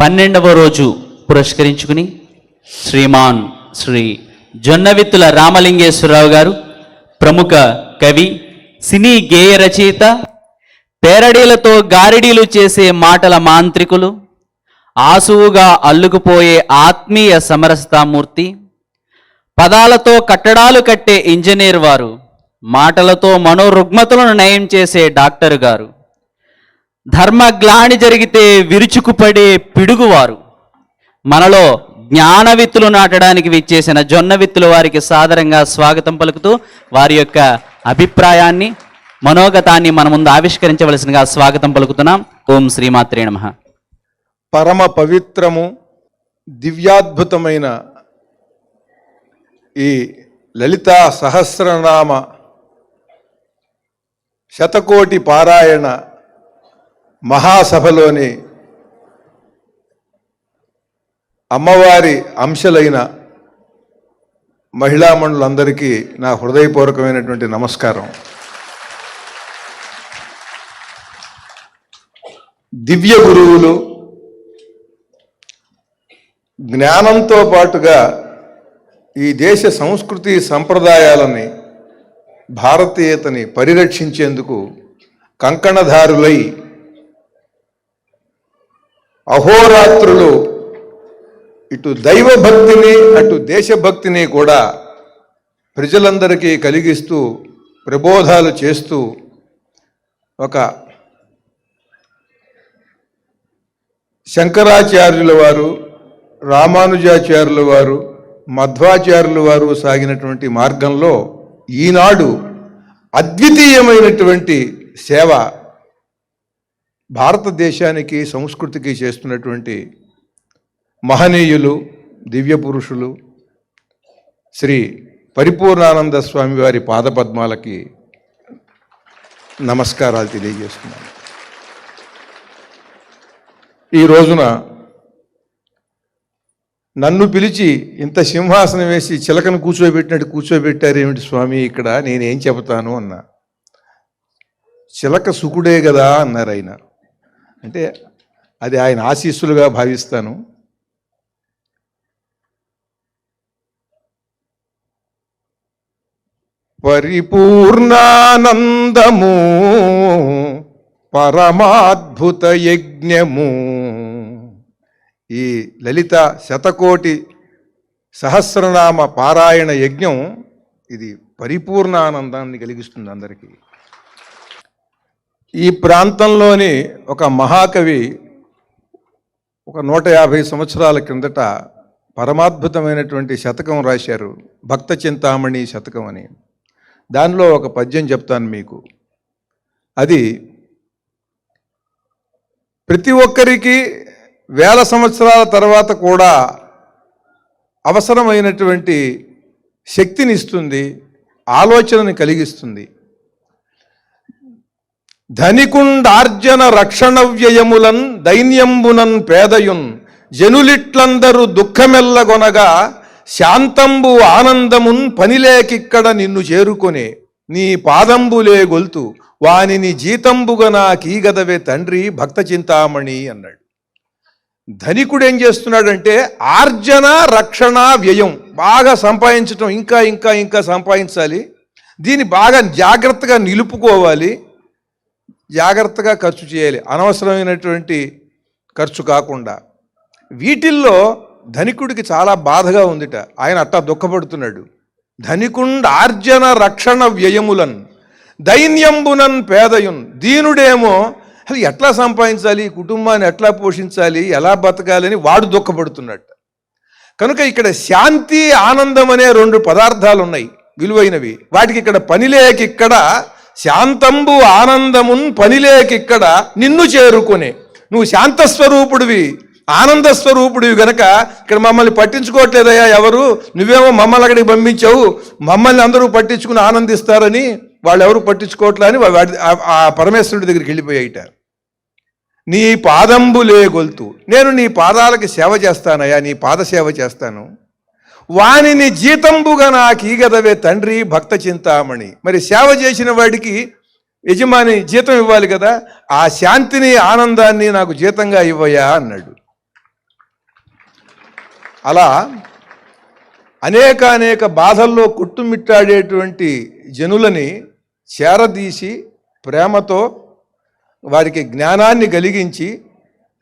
పన్నెండవ రోజు పురస్కరించుకుని శ్రీమాన్ శ్రీ జొన్నవిత్తుల రామలింగేశ్వరరావు గారు ప్రముఖ కవి సినీ గేయ రచయిత పేరడీలతో గారిడీలు చేసే మాటల మాంత్రికులు ఆసువుగా అల్లుకుపోయే ఆత్మీయ సమరసతామూర్తి పదాలతో కట్టడాలు కట్టే ఇంజనీర్ వారు మాటలతో మనోరుగ్మతలను నయం చేసే డాక్టర్ గారు. ధర్మగ్లాని జరిగితే విరుచుకుపడే పిడుగువారు. మనలో జ్ఞాన విత్తులు నాటడానికి విచ్చేసిన జొన్న విత్తుల వారికి సాదరంగా స్వాగతం పలుకుతూ వారి యొక్క అభిప్రాయాన్ని మనోగతాన్ని మన ముందు ఆవిష్కరించవలసినగా స్వాగతం పలుకుతున్నాం. ఓం శ్రీమాత్రే నమ. పరమ పవిత్రము దివ్యాద్భుతమైన ఈ లలితా సహస్రనామ శతకోటి పారాయణ మహాసభలోని అమ్మవారి అంశలైన మహిళామణులందరికీ నా హృదయపూర్వకమైనటువంటి నమస్కారం. దివ్య గురువులు జ్ఞానంతో పాటుగా ఈ దేశ సంస్కృతి సంప్రదాయాలని భారతీయతని పరిరక్షించేందుకు కంకణధారులై అహోరాత్రులు ఇటు దైవభక్తిని అటు దేశభక్తిని కూడా ప్రజలందరికీ కలిగిస్తూ ప్రబోధాలు చేస్తూ ఒక శంకరాచార్యుల వారు రామానుజాచార్యుల వారు మధ్వాచార్యుల వారు సాగినటువంటి మార్గంలో ఈనాడు అద్వితీయమైనటువంటి సేవ భారతదేశానికి సంస్కృతికి చేస్తున్నటువంటి మహనీయులు దివ్య పురుషులు శ్రీ పరిపూర్ణానంద స్వామి వారి పాదపద్మాలకి నమస్కారాలు తెలియజేస్తున్నాను. ఈ రోజున నన్ను పిలిచి ఇంత సింహాసనం వేసి చిలకను కూర్చోబెట్టినట్టు కూర్చోబెట్టారేమిటి స్వామి ఇక్కడ? నేనేం చెబుతాను అన్నా. చిలక సుకుడే కదా అన్నారు ఆయన. అంటే అది ఆయన ఆశీస్సులుగా భావిస్తాను. పరిపూర్ణానందము పరమాద్భుత యజ్ఞము. ఈ లలిత శతకోటి సహస్రనామ పారాయణ యజ్ఞం ఇది పరిపూర్ణానందాన్ని కలిగిస్తుంది అందరికీ. ఈ ప్రాంతంలోని ఒక మహాకవి ఒక నూట యాభై సంవత్సరాల క్రిందట పరమాద్భుతమైనటువంటి శతకం రాశారు. భక్త చింతామణి శతకం అని. దానిలో ఒక పద్యం చెప్తాను మీకు. అది ప్రతి ఒక్కరికి వేల సంవత్సరాల తర్వాత కూడా అవసరమైనటువంటి శక్తిని ఇస్తుంది ఆలోచనని కలిగిస్తుంది. ధనికుండార్జన రక్షణ వ్యయములన్ దైన్యంబునన్ పేదయున్ జనులిట్లందరూ దుఃఖమెల్లగొనగా శాంతంబు ఆనందమున్ పనిలేకిక్కడ నిన్ను చేరుకొనే నీ పాదంబులే గొల్తు వానిని జీతంబుగా నాకీగదవే తండ్రి భక్త చింతామణి అన్నాడు. ధనికుడు ఏం చేస్తున్నాడంటే ఆర్జన రక్షణ వ్యయం బాగా సంపాదించటం ఇంకా ఇంకా ఇంకా సంపాదించాలి దీన్ని బాగా జాగ్రత్తగా నిలుపుకోవాలి జాగ్రత్తగా ఖర్చు చేయాలి. అనవసరమైనటువంటి ఖర్చు కాకుండా. వీటిల్లో ధనికుడికి చాలా బాధగా ఉందిట. ఆయన అట్టా దుఃఖపడుతున్నాడు. ధనికుండ ఆర్జన రక్షణ వ్యయములన్ దైన్యంబునన్ పేదయున్ దీనుడేమో అసలు ఎట్లా సంపాదించాలి కుటుంబాన్ని ఎట్లా పోషించాలి ఎలా బతకాలని వాడు దుఃఖపడుతున్నట్ట కనుక ఇక్కడ శాంతి ఆనందం అనే రెండు పదార్థాలు ఉన్నాయి విలువైనవి. వాటికి ఇక్కడ పనిలేకి ఇక్కడ శాంతంబు ఆనందమున్ పనిలేకిక్కడ నిన్ను చేరుకునే. నువ్వు శాంత స్వరూపుడివి ఆనంద స్వరూపుడివి గనక ఇక్కడ మమ్మల్ని పట్టించుకోవట్లేదయ్యా ఎవరు? నువ్వేమో మమ్మల్ని అక్కడికి పంపించావు. మమ్మల్ని అందరూ పట్టించుకుని ఆనందిస్తారని వాళ్ళు ఎవరు పట్టించుకోవట్లే అని వాడి ఆ- ఆ పరమేశ్వరుడి దగ్గరికి వెళ్ళిపోయాయిట నీ పాదంబులే గొల్తు. నేను నీ పాదాలకి సేవ చేస్తానయ్యా నీ పాద సేవ చేస్తాను. వానిని జీతంబుగా నాకు ఈగదవే తండ్రి భక్త చింతామణి. మరి సేవ చేసిన వాడికి యజమాని జీతం ఇవ్వాలి కదా ఆ శాంతిని ఆనందాన్ని నాకు జీతంగా ఇవ్వయా అన్నాడు. అలా అనేక అనేక బాధల్లో కొట్టుమిట్టాడేటువంటి జనులని చేరదీసి ప్రేమతో వారికి జ్ఞానాన్ని కలిగించి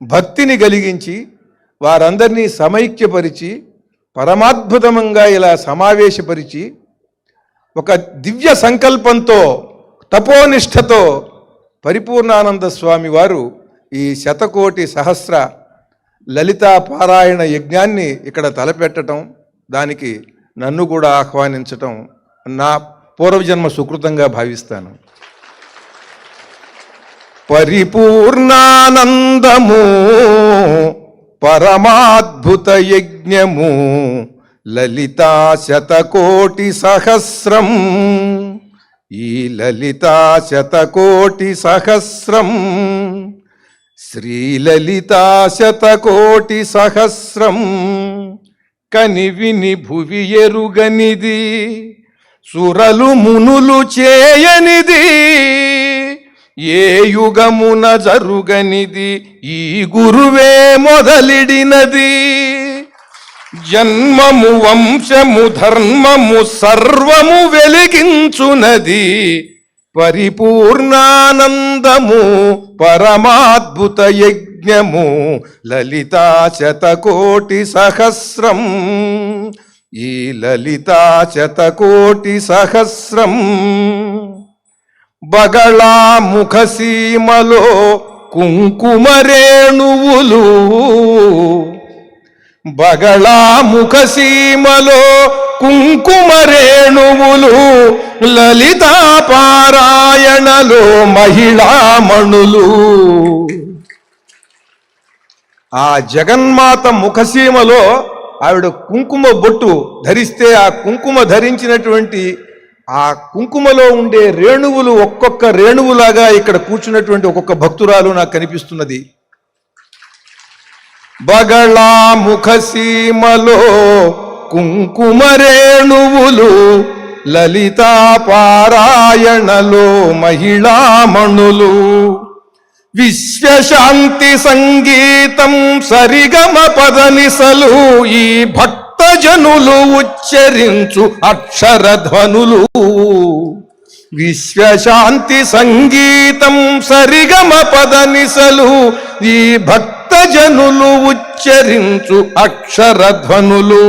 భక్తిని కలిగించి వారందరినీ సమైక్యపరిచి పరమాద్భుతంగా ఇలా సమావేశపరిచి ఒక దివ్య సంకల్పంతో తపోనిష్టతో పరిపూర్ణానంద స్వామి వారు ఈ శతకోటి సహస్ర లలితా పారాయణ యజ్ఞాన్ని ఇక్కడ తలపెట్టడం దానికి నన్ను కూడా ఆహ్వానించటం నా పూర్వజన్మ సుకృతంగా భావిస్తాను. పరిపూర్ణానందము పరమాద్భుత యజ్ఞము లలితా శతకోటి సహస్రం. ఈ లలితా శతకోటి సహస్రం శ్రీలలితా శతకోటి సహస్రం కనివిని భువి ఎరుగనిది సురలు మునులు చేయనిది. ఏ యుగమున జరుగనిది ఈ గురువే మొదలిడినది. జన్మము వంశము ధర్మము సర్వము వెలిగించునది. పరిపూర్ణానందము పరమాద్భుత యజ్ఞము లలితా శతకోటి సహస్రం. ఈ లలితా శతకోటి సహస్రం బగళా ముఖసీమలో కుంకుమరేణువులు. బగళా ముఖసీమలో కుంకుమరేణువులు లలితా పారాయణలో మహిళామణులు. ఆ జగన్మాత ముఖసీమలో ఆవిడ కుంకుమ బొట్టు ధరిస్తే ఆ కుంకుమ ధరించినటువంటి ఆ కుంకుమలో ఉండే రేణువులు ఒక్కొక్క రేణువులాగా ఇక్కడ కూర్చున్నటువంటి ఒక్కొక్క భక్తురాలు నాకు కనిపిస్తున్నది. బగళా ముఖసీమలో కుంకుమ రేణువులు లలితా పారాయణలో మహిళామణులు విశ్వశాంతి సంగీతం సరిగమ పదనిసలు ఈ భక్తజనులు ఉచ్చరించు అక్షరధ్వనులు. విశ్వశాంతి సంగీతం సరిగమ పదనిసలు ఈ భక్తజనులు ఉచ్చరించు అక్షరధ్వనులు.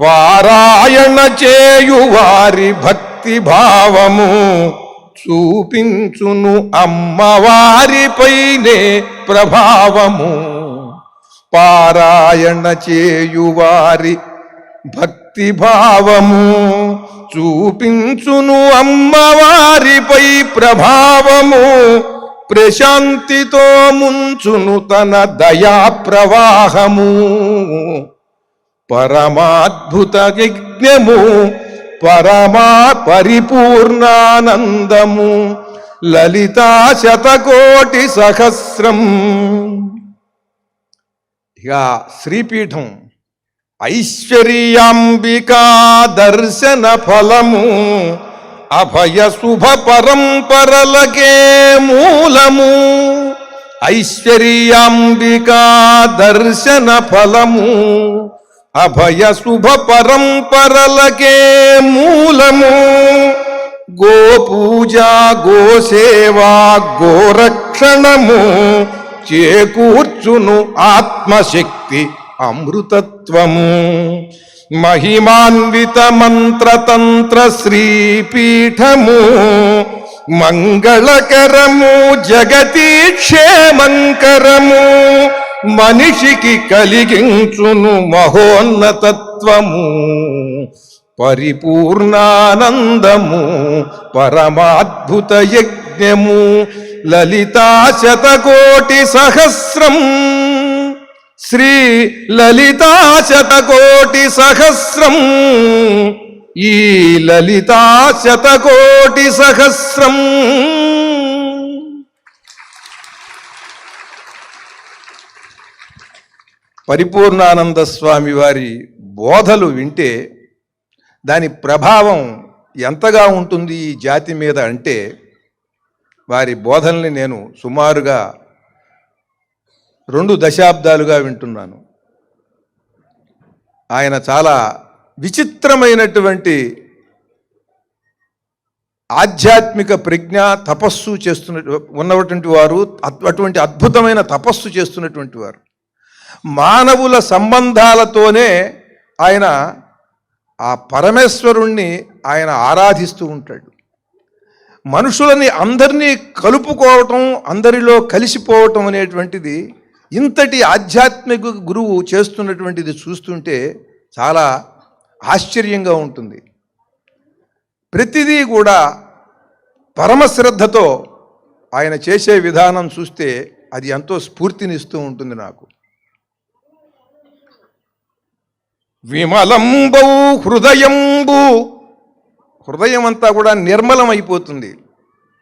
పారాయణ చేయువారి భక్తి భావము చూపించును అమ్మవారిపైనే ప్రభావము. పారాయణ చేయువారి భక్తి భావము చూపించును అమ్మవారిపై ప్రభావము ప్రశాంతితో ముంచును తన దయా ప్రవాహము. పరమాద్భుత యజ్ఞము పరమా పరిపూర్ణానందము లలితా శతకోటి సహస్రం. ఇక శ్రీపీఠం ఐశ్వర్యాంబికా దర్శన ఫలము అభయ శుభ పరంపరలకే మూలము. ఐశ్వర్యాంబికా దర్శన ఫలము అభయ శుభ పరంపరలకే మూలము. గోపూజ గోసేవా గోరక్షణము చేకూర్చును ఆత్మశక్తి అమృతత్వము. మహిమాన్విత మంత్రతంత్ర శ్రీపీఠము. మంగళకరము జగతి క్షేమంకరము మనిషికి కలిగించును మహోన్నతత్వము. పరిపూర్ణానందము పరమాద్భుత యజ్ఞము. లలితా శతకోటి సహస్రం. శ్రీ లలితా శతకోటి సహస్రం. ఈ లలితా శతకోటి సహస్రం. పరిపూర్ణానంద స్వామి వారి బోధలు వింటే దాని ప్రభావం ఎంతగా ఉంటుంది ఈ జాతి మీద అంటే వారి బోధనల్ని నేను సుమారుగా రెండు దశాబ్దాలుగా వింటున్నాను. ఆయన చాలా విచిత్రమైనటువంటి ఆధ్యాత్మిక ప్రజ్ఞ తపస్సు చేస్తున్న ఉన్నటువంటి వారు అటువంటి అద్భుతమైన తపస్సు చేస్తున్నటువంటి వారు. మానవుల సంబంధాలతోనే ఆయన ఆ పరమేశ్వరుణ్ణి ఆయన ఆరాధిస్తూ ఉంటాడు. మనుషులని అందరినీ కలుపుకోవటం అందరిలో కలిసిపోవటం అనేటువంటిది ఇంతటి ఆధ్యాత్మిక గురువు చేస్తున్నటువంటిది చూస్తుంటే చాలా ఆశ్చర్యంగా ఉంటుంది. ప్రతిదీ కూడా పరమశ్రద్ధతో ఆయన చేసే విధానం చూస్తే అది ఎంతో స్ఫూర్తినిస్తూ ఉంటుంది నాకు. విమలంబౌ హృదయంబు హృదయం అంతా కూడా నిర్మలమైపోతుంది.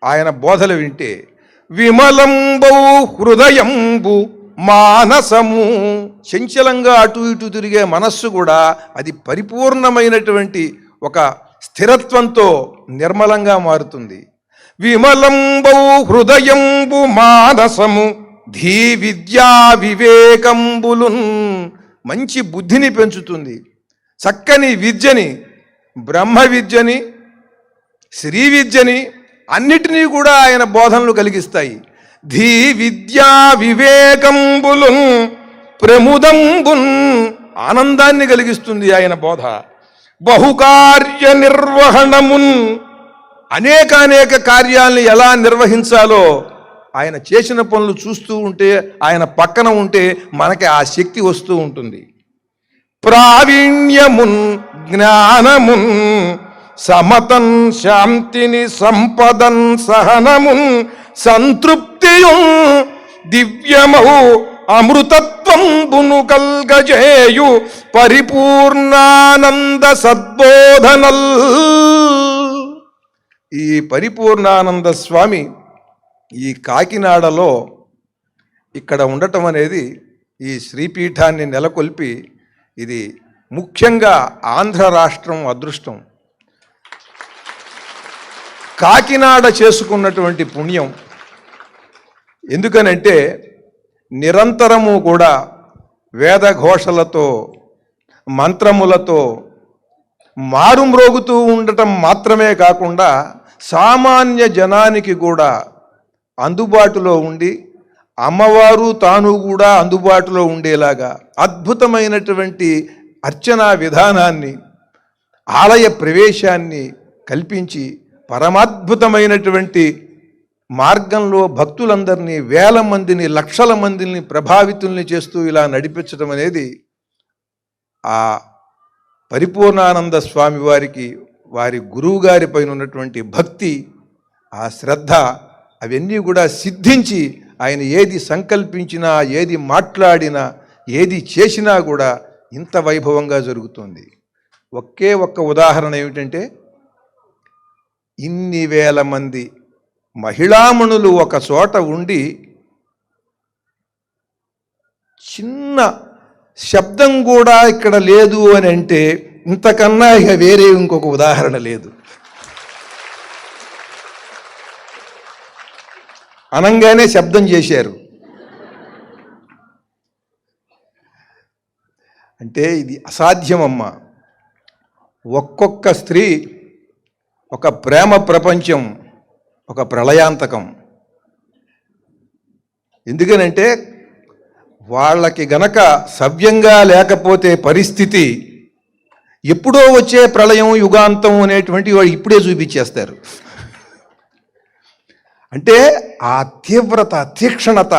ఆయన బోధలు వింటే విమలంబౌ హృదయంబు మానసము. చంచలంగా అటు ఇటు తిరిగే మనస్సు కూడా అది పరిపూర్ణమైనటువంటి ఒక స్థిరత్వంతో నిర్మలంగా మారుతుంది. విమలంబౌ హృదయంబు మానసము. ధీ విద్యా వివేకంబులున్ మంచి బుద్ధిని పెంచుతుంది. చక్కని విద్యని బ్రహ్మ విద్యని శ్రీ విద్యని అన్నిటినీ కూడా ఆయన బోధనలు కలిగిస్తాయి. ధీ విద్యా వివేకంబులు ప్రముదంబున్ ఆనందాన్ని కలిగిస్తుంది ఆయన బోధ. బహుకార్య నిర్వహణమున్ అనేక అనేక కార్యాలను ఎలా నిర్వహించాలో ఆయన చేసిన పనులు చూస్తూ ఉంటే ఆయన పక్కన ఉంటే మనకి ఆ శక్తి వస్తూ ఉంటుంది. ప్రావీణ్యమున్ జ్ఞానమున్ సమతన్ శాంతిని సంపదన్ సహనమున్ సంతృప్తియున్ దివ్యమౌ అమృతత్వంబును కల్గజేయు పరిపూర్ణానంద సద్బోధనల్. ఈ పరిపూర్ణానంద స్వామి ఈ కాకినాడలో ఇక్కడ ఉండటం అనేది ఈ శ్రీపీఠాన్ని నెలకొల్పి ఇది ముఖ్యంగా ఆంధ్ర రాష్ట్రం అదృష్టం. కాకినాడ చేసుకున్నటువంటి పుణ్యం ఎందుకనంటే నిరంతరము కూడా వేదఘోషలతో మంత్రములతో మారుమ్రోగుతూ ఉండటం మాత్రమే కాకుండా సామాన్య జనానికి కూడా అందుబాటులో ఉండి అమ్మవారు తాను కూడా అందుబాటులో ఉండేలాగా అద్భుతమైనటువంటి అర్చనా విధానాన్ని ఆలయ ప్రవేశాన్ని కల్పించి పరమాద్భుతమైనటువంటి మార్గంలో భక్తులందరినీ వేల మందిని లక్షల మందిని ప్రభావితుల్ని చేస్తూ ఇలా నడిపించడం అనేది ఆ పరిపూర్ణానంద స్వామి వారికి వారి గురువుగారి పైన ఉన్నటువంటి భక్తి ఆ శ్రద్ధ అవన్నీ కూడా సిద్ధించి ఆయన ఏది సంకల్పించినా ఏది మాట్లాడినా ఏది చేసినా కూడా ఇంత వైభవంగా జరుగుతుంది. ఒకే ఒక్క ఉదాహరణ ఏమిటంటే ఇన్ని వేల మంది మహిళామణులు ఒక చోట ఉండి చిన్న శబ్దం కూడా ఇక్కడ లేదు అని అంటే ఇంతకన్నా ఇక వేరే ఇంకొక ఉదాహరణ లేదు. అనంగానే శబ్దం చేశారు. అంటే ఇది అసాధ్యమమ్మా. ఒక్కొక్క స్త్రీ ఒక ప్రేమ ప్రపంచం ఒక ప్రళయాంతకం. ఎందుకనంటే వాళ్ళకి గనక సవ్యంగా లేకపోతే పరిస్థితి ఎప్పుడో వచ్చే ప్రళయం యుగాంతం అనేటువంటి వాళ్ళు ఇప్పుడే చూపించేస్తారు. అంటే ఆ తీవ్రత తీక్షణత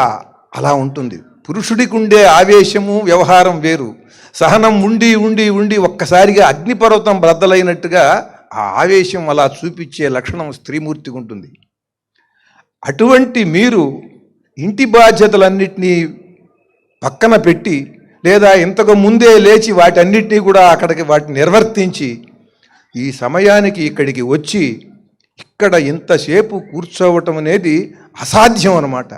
అలా ఉంటుంది. పురుషుడికి ఉండే ఆవేశము వ్యవహారం వేరు. సహనం ఉండి ఉండి ఉండి ఒక్కసారిగా అగ్నిపర్వతం బద్దలైనట్టుగా ఆ ఆవేశం అలా చూపించే లక్షణం స్త్రీమూర్తికి ఉంటుంది. అటువంటి మీరు ఇంటి బాధ్యతలన్నింటినీ పక్కన పెట్టి లేదా ఇంతకు ముందే లేచి వాటన్నిటినీ కూడా అక్కడికి వాటిని నిర్వర్తించి ఈ సమయానికి ఇక్కడికి వచ్చి ఇక్కడ ఇంతసేపు కూర్చోవటం అనేది అసాధ్యం అన్నమాట.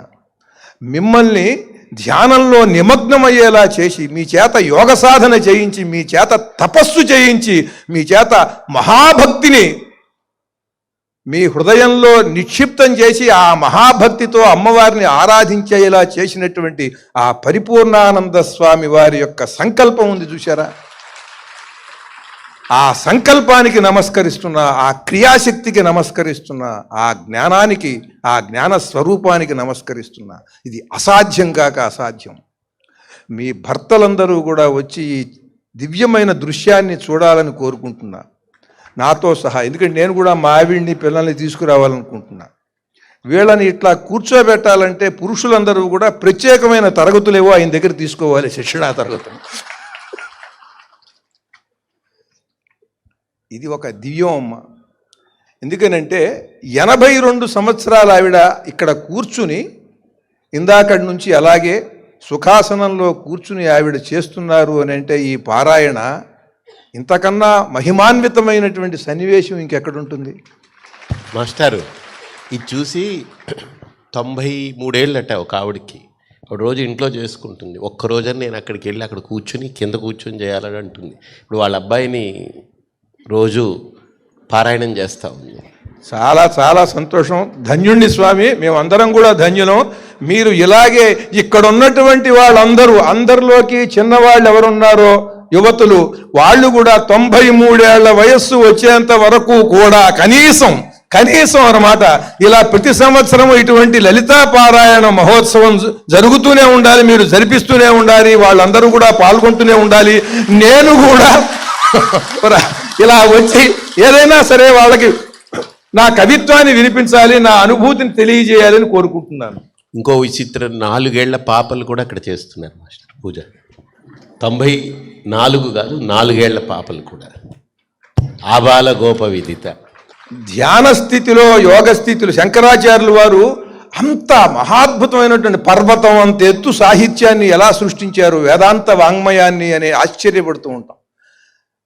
మిమ్మల్ని ధ్యానంలో నిమగ్నమయ్యేలా చేసి మీ చేత యోగ సాధన చేయించి మీ చేత తపస్సు చేయించి మీ చేత మహాభక్తిని మీ హృదయంలో నిక్షిప్తం చేసి ఆ మహాభక్తితో అమ్మవారిని ఆరాధించేలా చేసినటువంటి ఆ పరిపూర్ణానంద స్వామి వారి యొక్క సంకల్పం ఉంది చూసారా ఆ సంకల్పానికి నమస్కరిస్తున్నా ఆ క్రియాశక్తికి నమస్కరిస్తున్నా ఆ జ్ఞానానికి ఆ జ్ఞాన స్వరూపానికి నమస్కరిస్తున్నా ఇది అసాధ్యం కాక అసాధ్యం. మీ భర్తలందరూ కూడా వచ్చి ఈ దివ్యమైన దృశ్యాన్ని చూడాలని కోరుకుంటున్నా. నాతో సహా ఎందుకంటే నేను కూడా మా ఆవిడ్ని పిల్లల్ని తీసుకురావాలనుకుంటున్నా. వీళ్ళని ఇట్లా కూర్చోబెట్టాలంటే పురుషులందరూ కూడా ప్రత్యేకమైన తరగతులేవో ఆయన దగ్గర తీసుకోవాలి శిక్షణా తరగతులు. ఇది ఒక దివ్యమ్మ ఎందుకనంటే ఎనభై రెండు సంవత్సరాల ఆవిడ ఇక్కడ కూర్చుని ఇందాకటి నుంచి అలాగే సుఖాసనంలో కూర్చుని ఆవిడ చేస్తున్నారు అని అంటే ఈ పారాయణ ఇంతకన్నా మహిమాన్వితమైనటువంటి సన్నివేశం ఇంకెక్కడుంటుంది మాస్టారు ఇది చూసి తొంభై మూడేళ్ళట ఒక ఆవిడకి. ఒక రోజు ఇంట్లో చేసుకుంటుంది. ఒక్క నేను అక్కడికి వెళ్ళి అక్కడ కూర్చుని కింద కూర్చొని చేయాలని అంటుంది. ఇప్పుడు వాళ్ళ అబ్బాయిని రోజు పారాయణం చేస్తూ. ఉంది చాలా చాలా సంతోషం. ధన్యుణ్ణి స్వామి మేమందరం కూడా ధన్యులం. మీరు ఇలాగే ఇక్కడ ఉన్నటువంటి వాళ్ళందరూ అందరిలోకి చిన్నవాళ్ళు ఎవరున్నారో యువతులు వాళ్ళు కూడా తొంభై మూడేళ్ళ వయస్సు వచ్చేంత వరకు కూడా కనీసం కనీసం అన్నమాట ఇలా ప్రతి సంవత్సరం ఇటువంటి లలితా పారాయణ మహోత్సవం జ- జరుగుతూనే ఉండాలి మీరు జరిపిస్తూనే ఉండాలి వాళ్ళందరూ కూడా పాల్గొంటూనే ఉండాలి. నేను కూడా ఇలా వచ్చి ఏదైనా సరే వాళ్ళకి నా కవిత్వాన్ని వినిపించాలి నా అనుభూతిని తెలియజేయాలని కోరుకుంటున్నాను. ఇంకో విచిత్రం నాలుగేళ్ళ పాపలు కూడా అక్కడ చేస్తున్నారు మాస్టర్ పూజ. తొంభై నాలుగు కాదు నాలుగేళ్ళ పాపలు కూడా. ఆబాల గోప విదిత. ధ్యాన స్థితిలో యోగ స్థితిలో శంకరాచార్యులు వారు అంత మహాద్భుతమైనటువంటి పర్వతం అంత ఎత్తు సాహిత్యాన్ని ఎలా సృష్టించారు వేదాంత వాంగ్మయాన్ని అనే ఆశ్చర్యపడుతూ ఉంటాం.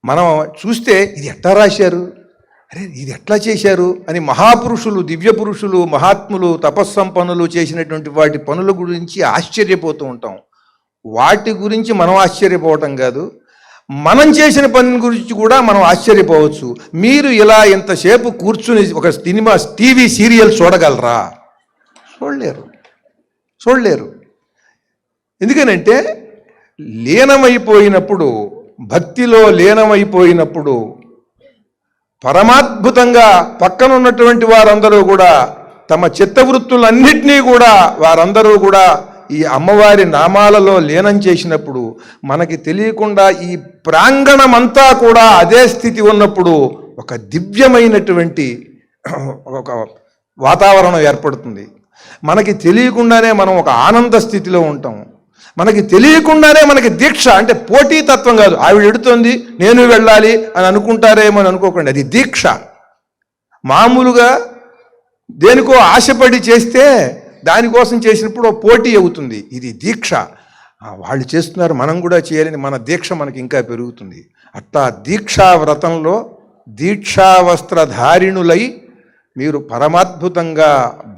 మనం చూస్తే ఇది ఎట్లా రాశారు? అరే ఇది ఎట్లా చేశారు? అని మహాపురుషులు దివ్య పురుషులు మహాత్ములు తపస్సంపన్నులు చేసినటువంటి వాటి పనుల గురించి ఆశ్చర్యపోతూ ఉంటాం. వాటి గురించి మనం ఆశ్చర్యపోవటం కాదు. మనం చేసిన పని గురించి కూడా మనం ఆశ్చర్యపోవచ్చు. మీరు ఇలా ఇంతసేపు కూర్చుని ఒక సినిమా టీవీ సీరియల్ చూడగలరా? చూడలేరు. చూడలేరు. ఎందుకనంటే లీనమైపోయినప్పుడు భక్తిలో లీనమైపోయినప్పుడు పరమాద్భుతంగా పక్కన ఉన్నటువంటి వారందరూ కూడా తమ చిత్తవృత్తులన్నింటినీ కూడా వారందరూ కూడా ఈ అమ్మవారి నామాలలో లీనం చేసినప్పుడు మనకి తెలియకుండా ఈ ప్రాంగణమంతా కూడా అదే స్థితి ఉన్నప్పుడు ఒక దివ్యమైనటువంటి ఒక వాతావరణం ఏర్పడుతుంది. మనకి తెలియకుండానే మనం ఒక ఆనంద స్థితిలో ఉంటాం. మనకి తెలియకుండానే మనకి దీక్ష అంటే పోటీతత్వం కాదు. ఆవిడ ఎడుతోంది నేను వెళ్ళాలి అని అనుకుంటారేమో అని అనుకోకండి. అది దీక్ష. మామూలుగా దేనికో ఆశపడి చేస్తే దానికోసం చేసినప్పుడు ఓ పోటీ అవుతుంది. ఇది దీక్ష. వాళ్ళు చేస్తున్నారు మనం కూడా చేయాలని మన దీక్ష మనకి ఇంకా పెరుగుతుంది. అట్లా దీక్షా వ్రతంలో దీక్షా వస్త్రధారిణులై మీరు పరమాద్భుతంగా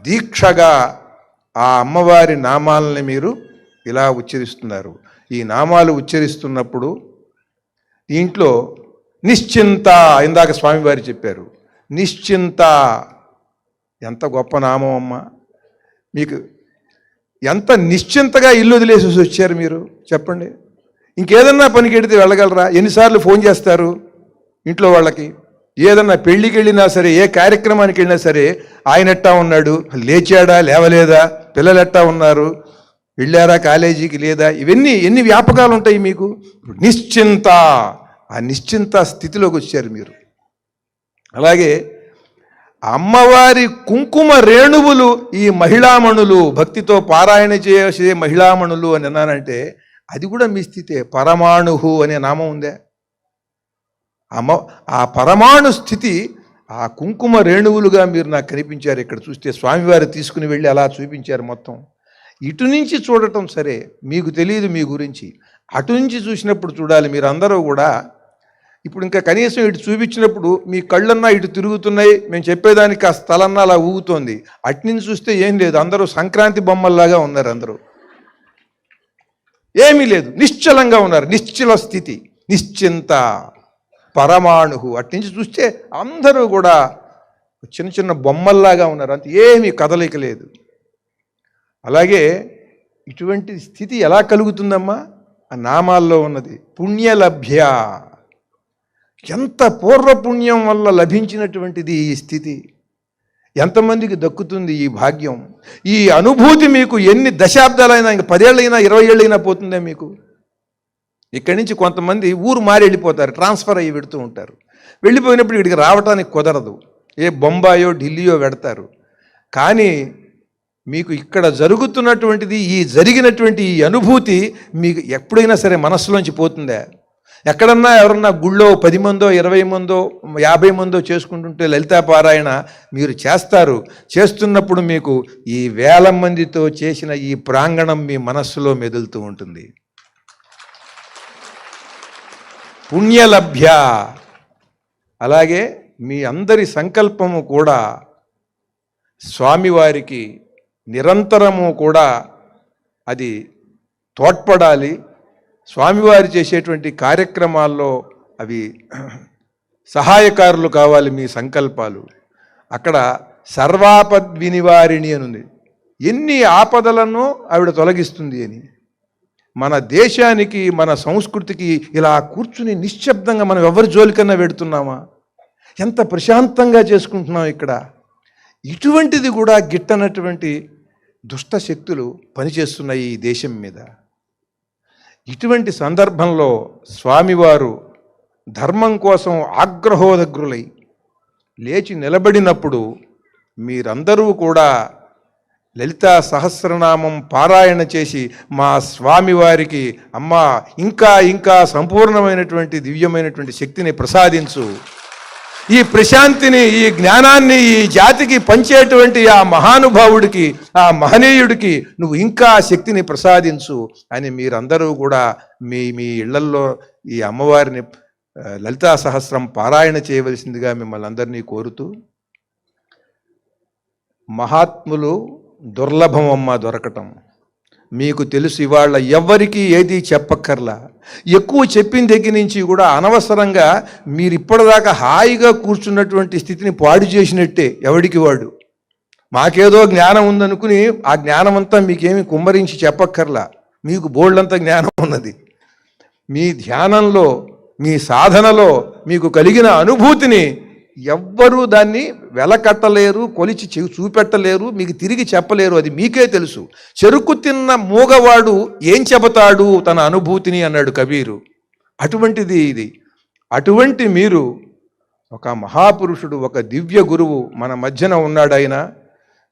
దీక్షగా ఆ అమ్మవారి నామాలని మీరు ఇలా ఉచ్చరిస్తున్నారు. ఈ నామాలు ఉచ్చరిస్తున్నప్పుడు దీంట్లో నిశ్చింత ఇందాక స్వామివారి చెప్పారు. నిశ్చింత ఎంత గొప్ప నామం అమ్మ. మీకు ఎంత నిశ్చింతగా ఇల్లు వదిలేసేసి వచ్చారు మీరు? చెప్పండి. ఇంకేదన్నా పనికి ఎడితే వెళ్ళగలరా? ఎన్నిసార్లు ఫోన్ చేస్తారు ఇంట్లో వాళ్ళకి? ఏదన్నా పెళ్ళికి వెళ్ళినా సరే ఏ కార్యక్రమానికి వెళ్ళినా సరే ఆయన ఎట్టా ఉన్నాడు? లేచాడా? లేవలేదా? పిల్లలు ఎట్టా ఉన్నారు? వెళ్ళారా కాలేజీకి లేదా? ఇవన్నీ ఎన్ని వ్యాపకాలు ఉంటాయి మీకు? నిశ్చింత ఆ నిశ్చింత స్థితిలోకి వచ్చారు మీరు. అలాగే అమ్మవారి కుంకుమ రేణువులు ఈ మహిళామణులు భక్తితో పారాయణ చేసే మహిళామణులు అని అన్నానంటే అది కూడా మీ స్థితే. పరమాణుహు అనే నామం ఉందే. అమ్మ ఆ పరమాణు స్థితి ఆ కుంకుమ రేణువులుగా మీరు నాకు కనిపించారు. ఇక్కడ చూస్తే స్వామివారు తీసుకుని వెళ్ళి అలా చూపించారు మొత్తం. ఇటు నుంచి చూడటం సరే మీకు తెలియదు మీ గురించి. అటు నుంచి చూసినప్పుడు చూడాలి మీరందరూ కూడా. ఇప్పుడు ఇంకా కనీసం ఇటు చూపించినప్పుడు మీ కళ్ళన్నా ఇటు తిరుగుతున్నాయి. మేము చెప్పేదానికి ఆ స్థలన్నా అలా ఊగుతోంది. అటు నుంచి చూస్తే ఏం లేదు. అందరూ సంక్రాంతి బొమ్మల్లాగా ఉన్నారు అందరూ. ఏమీ లేదు. నిశ్చలంగా ఉన్నారు. నిశ్చల స్థితి. నిశ్చింత పరమాణువు. అటు నుంచి చూస్తే అందరూ కూడా చిన్న చిన్న బొమ్మల్లాగా ఉన్నారు. అంత ఏమీ కదలిక లేదు. అలాగే ఇటువంటి స్థితి ఎలా కలుగుతుందమ్మా? ఆ నామాల్లో ఉన్నది. పుణ్యలభ్య. ఎంత పూర్వపుణ్యం వల్ల లభించినటువంటిది ఈ స్థితి? ఎంతమందికి దక్కుతుంది ఈ భాగ్యం? ఈ అనుభూతి మీకు ఎన్ని దశాబ్దాలైనా ఇంక పదేళ్ళైనా ఇరవై ఏళ్ళైనా పోతుందే మీకు? ఇక్కడి నుంచి కొంతమంది ఊరు మారి వెళ్ళిపోతారు ట్రాన్స్ఫర్ అయ్యి పెడుతూ ఉంటారు. వెళ్ళిపోయినప్పుడు ఇక్కడికి రావడానికి కుదరదు. ఏ బొంబాయో ఢిల్లీయో పెడతారు కానీ మీకు ఇక్కడ జరుగుతున్నటువంటిది ఈ జరిగినటువంటి ఈ అనుభూతి మీకు ఎప్పుడైనా సరే మనస్సులోంచి పోతుందా? ఎక్కడన్నా ఎవరన్నా గుళ్ళో పది మందో ఇరవై మందో యాభై మందో చేసుకుంటుంటే లలితాపారాయణ మీరు చేస్తారు. చేస్తున్నప్పుడు మీకు ఈ వేల మందితో చేసిన ఈ ప్రాంగణం మీ మనస్సులో మెదులుతూ ఉంటుంది. పుణ్యలభ్య. అలాగే మీ అందరి సంకల్పము కూడా స్వామివారికి నిరంతరము కూడా అది తోడ్పడాలి. స్వామివారి చేసేటువంటి కార్యక్రమాల్లో అవి సహాయకారులు కావాలి మీ సంకల్పాలు. అక్కడ సర్వాపద్ వినివారిణి అని ఉంది. ఎన్ని ఆపదలను ఆవిడ తొలగిస్తుంది అని. మన దేశానికి మన సంస్కృతికి ఇలా కూర్చుని నిశ్శబ్దంగా మనం ఎవరి జోలికన్నా పెడుతున్నామా ఎంత ప్రశాంతంగా చేసుకుంటున్నాం ఇక్కడ? ఇటువంటిది కూడా గిట్టనటువంటి దుష్ట శక్తులు పనిచేస్తున్నాయి ఈ దేశం మీద. ఇటువంటి సందర్భంలో స్వామివారు ధర్మం కోసం ఆగ్రహోదగ్రులై లేచి నిలబడినప్పుడు మీరందరూ కూడా లలితా సహస్రనామం పారాయణ చేసి మా స్వామివారికి అమ్మా ఇంకా ఇంకా సంపూర్ణమైనటువంటి దివ్యమైనటువంటి శక్తిని ప్రసాదించు. ఈ ప్రశాంతిని ఈ జ్ఞానాన్ని ఈ జాతికి పంచేటువంటి ఆ మహానుభావుడికి ఆ మహనీయుడికి నువ్వు ఇంకా శక్తిని ప్రసాదించు అని మీరందరూ కూడా మీ మీ ఇళ్ళల్లో ఈ అమ్మవారిని లలితా సహస్రం పారాయణ చేయవలసిందిగా మిమ్మల్ని అందరినీ కోరుతూ మహాత్ములు దుర్లభం అమ్మ దొరకటం. మీకు తెలుసు ఇవాళ ఎవ్వరికీ ఏది చెప్పక్కర్లా. ఎక్కువ చెప్పిన దగ్గర నుంచి కూడా అనవసరంగా మీరు ఇప్పటిదాకా హాయిగా కూర్చున్నటువంటి స్థితిని పాడు చేసినట్టే ఎవడికి వాడు. మాకేదో జ్ఞానం ఉందనుకుని ఆ జ్ఞానం అంతా మీకేమి కుమ్మరించి చెప్పక్కర్లా. మీకు బోల్డంత జ్ఞానం ఉన్నది. మీ ధ్యానంలో మీ సాధనలో మీకు కలిగిన అనుభూతిని ఎవ్వరూ దాన్ని వెలకట్టలేరు కొలిచి చూపెట్టలేరు మీకు తిరిగి చెప్పలేరు అది మీకే తెలుసు. చెరుకు తిన్న మూగవాడు ఏం చెబుతాడు తన అనుభూతిని అన్నాడు కబీరు. అటువంటిది ఇది. అటువంటి మీరు ఒక మహాపురుషుడు ఒక దివ్య గురువు మన మధ్యన ఉన్నాడాయన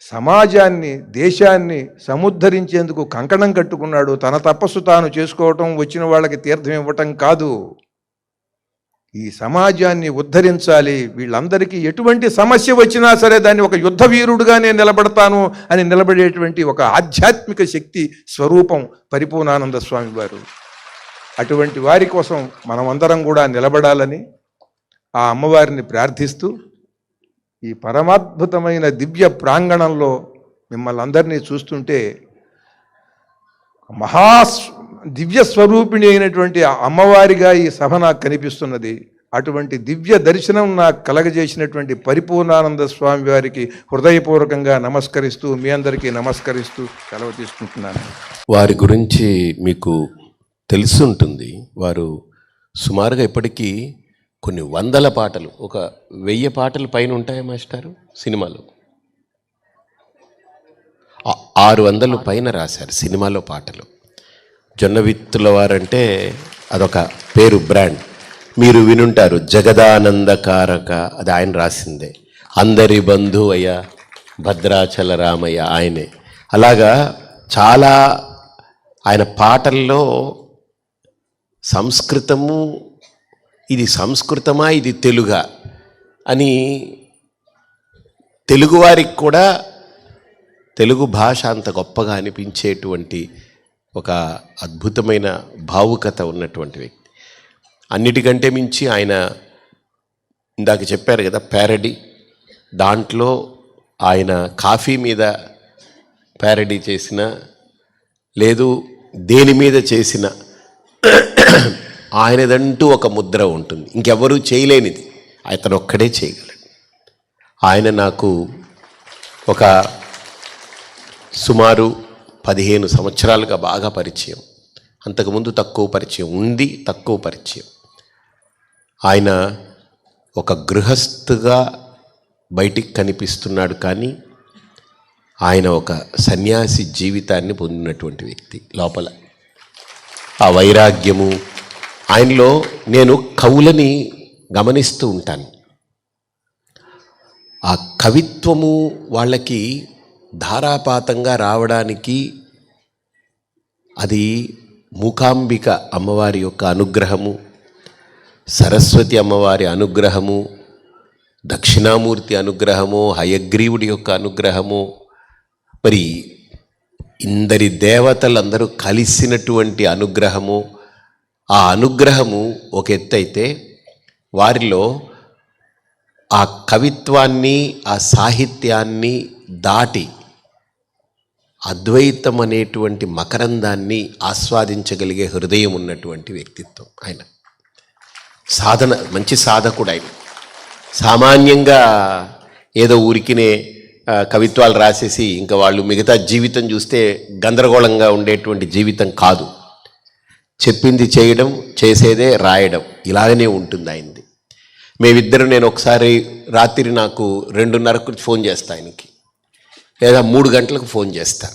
సమాజాన్ని దేశాన్ని సముద్ధరించేందుకు కంకణం కట్టుకున్నాడు. తన తపస్సు తాను చేసుకోవటం వచ్చిన వాళ్ళకి తీర్థం ఇవ్వటం కాదు. ఈ సమాజాన్ని ఉద్ధరించాలి. వీళ్ళందరికీ ఎటువంటి సమస్య వచ్చినా సరే దాన్ని ఒక యుద్ధ వీరుడుగా నేను నిలబడతాను అని నిలబడేటువంటి ఒక ఆధ్యాత్మిక శక్తి స్వరూపం పరిపూర్ణానంద స్వామి వారు. అటువంటి వారి కోసం మనమందరం కూడా నిలబడాలని ఆ అమ్మవారిని ప్రార్థిస్తూ ఈ పరమాద్భుతమైన దివ్య ప్రాంగణంలో మిమ్మల్ని అందరినీ చూస్తుంటే మహా దివ్య స్వరూపిణి అయినటువంటి అమ్మవారిగా ఈ సభ నాకు కనిపిస్తున్నది. అటువంటి దివ్య దర్శనం నాకు కలగజేసినటువంటి పరిపూర్ణానంద స్వామి వారికి హృదయపూర్వకంగా నమస్కరిస్తూ మీ అందరికీ నమస్కరిస్తూ సెలవు తీసుకుంటున్నాను. వారి గురించి మీకు తెలిసి ఉంటుంది. వారు సుమారుగా ఇప్పటికీ కొన్ని వందల పాటలు ఒక వెయ్యి పాటలు పైన ఉంటాయా మాస్టారు? సినిమాలో. ఆరు వందలు పైన రాశారు సినిమాలో పాటలు. జొన్న విత్తుల వారంటే అదొక పేరు బ్రాండ్. మీరు వినుంటారు జగదానందకారక అది ఆయన రాసిందే. అందరి బంధువయ్య భద్రాచల రామయ్య ఆయనే. అలాగా చాలా ఆయన పాటల్లో సంస్కృతము ఇది సంస్కృతమా ఇది తెలుగా అని తెలుగువారికి కూడా తెలుగు భాష అంత గొప్పగా అనిపించేటువంటి ఒక అద్భుతమైన భావుకత ఉన్నటువంటి వ్యక్తి. అన్నిటికంటే మించి ఆయన ఇందాక చెప్పారు కదా ప్యారడీ దాంట్లో ఆయన కాఫీ మీద ప్యారడీ చేసిన లేదు దేని మీద చేసిన ఆయనదంటూ ఒక ముద్ర ఉంటుంది. ఇంకెవరూ చేయలేనిది. అతను ఒక్కడే చేయగలడు. ఆయన నాకు ఒక సుమారు పదిహేను సంవత్సరాలుగా బాగా పరిచయం. అంతకుముందు తక్కువ పరిచయం ఉంది తక్కువ పరిచయం. ఆయన ఒక గృహస్థుగా బయటికి కనిపిస్తున్నాడు కానీ ఆయన ఒక సన్యాసి జీవితాన్ని పొందినటువంటి వ్యక్తి లోపల. ఆ వైరాగ్యము ఆయనలో నేను కవులని గమనిస్తూ ఉంటాను. ఆ కవిత్వము వాళ్ళకి ధారాపాతంగా రావడానికి అది మూకాంబిక అమ్మవారి యొక్క అనుగ్రహము సరస్వతి అమ్మవారి అనుగ్రహము దక్షిణామూర్తి అనుగ్రహము హయగ్రీవుడి యొక్క అనుగ్రహము. మరి ఇందరి దేవతలందరూ కలిసినటువంటి అనుగ్రహము. ఆ అనుగ్రహము ఒక ఎత్తైతే వారిలో ఆ కవిత్వాన్ని ఆ సాహిత్యాన్ని దాటి అద్వైతం అనేటువంటి మకరందాన్ని ఆస్వాదించగలిగే హృదయం ఉన్నటువంటి వ్యక్తిత్వం ఆయన. సాధన మంచి సాధకుడు ఆయన. సామాన్యంగా ఏదో ఊరికినే కవిత్వాలు రాసేసి ఇంకా వాళ్ళు మిగతా జీవితం చూస్తే గందరగోళంగా ఉండేటువంటి జీవితం కాదు. చెప్పింది చేయడం చేసేదే రాయడం ఇలాగనే ఉంటుంది ఆయనది. మేమిద్దరం నేను ఒకసారి రాత్రి నాకు రెండున్నరకు ఫోన్ చేస్తా ఆయనకి. లేదా మూడు గంటలకు ఫోన్ చేస్తా.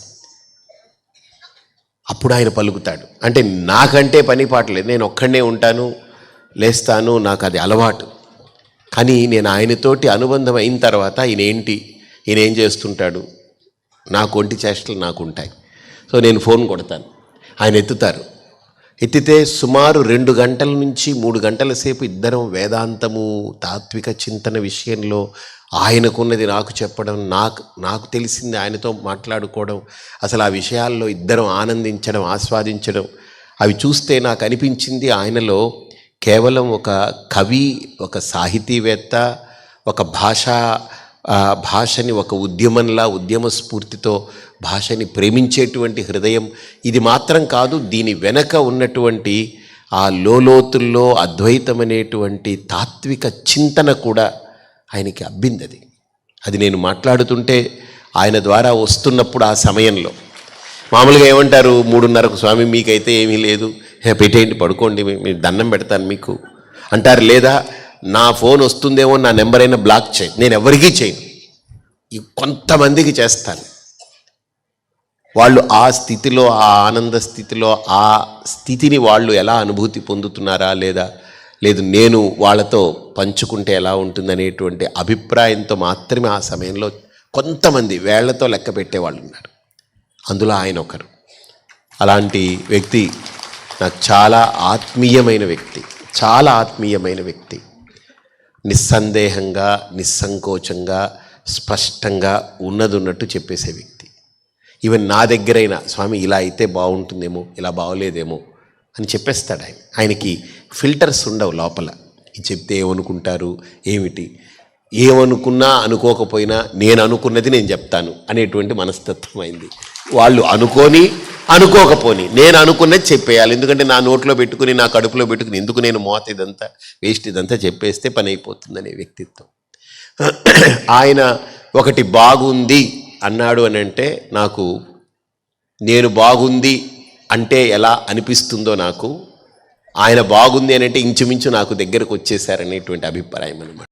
అప్పుడు ఆయన పలుకుతాడు. అంటే నాకంటే పని పాటలేదు నేను ఒక్కడనే ఉంటాను లేస్తాను నాకు అది అలవాటు. కానీ నేను ఆయనతోటి అనుబంధం అయిన తర్వాత ఈయన ఏంటి ఈయన ఏం చేస్తుంటాడు? నాకు ఒంటి చేష్టలు నాకు ఉంటాయి సో నేను ఫోన్ కొడతాను. ఆయన ఎత్తుతారు. ఎత్తితే సుమారు రెండు గంటల నుంచి మూడు గంటల సేపు ఇద్దరం వేదాంతము తాత్విక చింతన విషయంలో ఆయనకున్నది నాకు చెప్పడం నాకు నాకు తెలిసింది ఆయనతో మాట్లాడుకోవడం అసలు ఆ విషయాల్లో ఇద్దరం ఆనందించడం ఆస్వాదించడం అవి చూస్తే నాకు అనిపించింది ఆయనలో కేవలం ఒక కవి ఒక సాహితీవేత్త ఒక భాష భాషని ఒక ఉద్యమంలా ఉద్యమ స్ఫూర్తితో భాషని ప్రేమించేటువంటి హృదయం. ఇది మాత్రం కాదు దీని వెనక ఉన్నటువంటి ఆ లోలోతుల్లో అద్వైతం అనేటువంటి తాత్విక చింతన కూడా ఆయనకి అబ్బింది అది. అది నేను మాట్లాడుతుంటే ఆయన ద్వారా వస్తున్నప్పుడు ఆ సమయంలో. మామూలుగా ఏమంటారు మూడున్నరకు స్వామి మీకైతే ఏమీ లేదు. పెట్టేయండి పడుకోండి మీ- దండం పెడతాను మీకు. అంటారు లేదా నా ఫోన్ వస్తుందేమో నా నెంబర్ అయినా బ్లాక్ చేయి. నేను ఎవరికీ చేయను. ఈ కొంతమందికి చేస్తాను. వాళ్ళు ఆ స్థితిలో ఆ ఆనంద స్థితిలో ఆ స్థితిని వాళ్ళు ఎలా అనుభూతి పొందుతున్నారా లేదా లేదు నేను వాళ్ళతో పంచుకుంటే ఎలా ఉంటుందనేటువంటి అభిప్రాయంతో మాత్రమే ఆ సమయంలో కొంతమంది వేళ్ళతో లెక్క పెట్టేవాళ్ళు ఉన్నారు. అందులో ఆయన ఒకరు. అలాంటి వ్యక్తి నాకు చాలా ఆత్మీయమైన వ్యక్తి చాలా ఆత్మీయమైన వ్యక్తి. నిస్సందేహంగా నిస్సంకోచంగా స్పష్టంగా ఉన్నది ఉన్నట్టు చెప్పేసే వ్యక్తి. ఈవెన్ నా దగ్గరైనా స్వామి ఇలా అయితే బాగుంటుందేమో ఇలా బాగోలేదేమో అని చెప్పేస్తాడు ఆయన. ఆయనకి ఫిల్టర్స్ ఉండవు లోపల. చెప్తే ఏమనుకుంటారు? ఏమిటి? ఏమనుకున్నా అనుకోకపోయినా నేను అనుకున్నది నేను చెప్తాను అనేటువంటి మనస్తత్వం అయింది. వాళ్ళు అనుకోని అనుకోకపోని నేను అనుకున్నది చెప్పేయాలి. ఎందుకంటే నా నోట్లో పెట్టుకుని నా కడుపులో పెట్టుకుని ఎందుకు నేను మోత ఇదంతా వేస్ట్ ఇదంతా చెప్పేస్తే పని అయిపోతుందనే వ్యక్తిత్వం. ఆయన ఒకటి బాగుంది అన్నాడు అని అంటే నాకు నేను బాగుంది అంటే ఎలా అనిపిస్తుందో నాకు ఆయన బాగుంది అని అంటే ఇంచుమించు నాకు దగ్గరకు వచ్చేసారనేటువంటి అభిప్రాయం అనమాట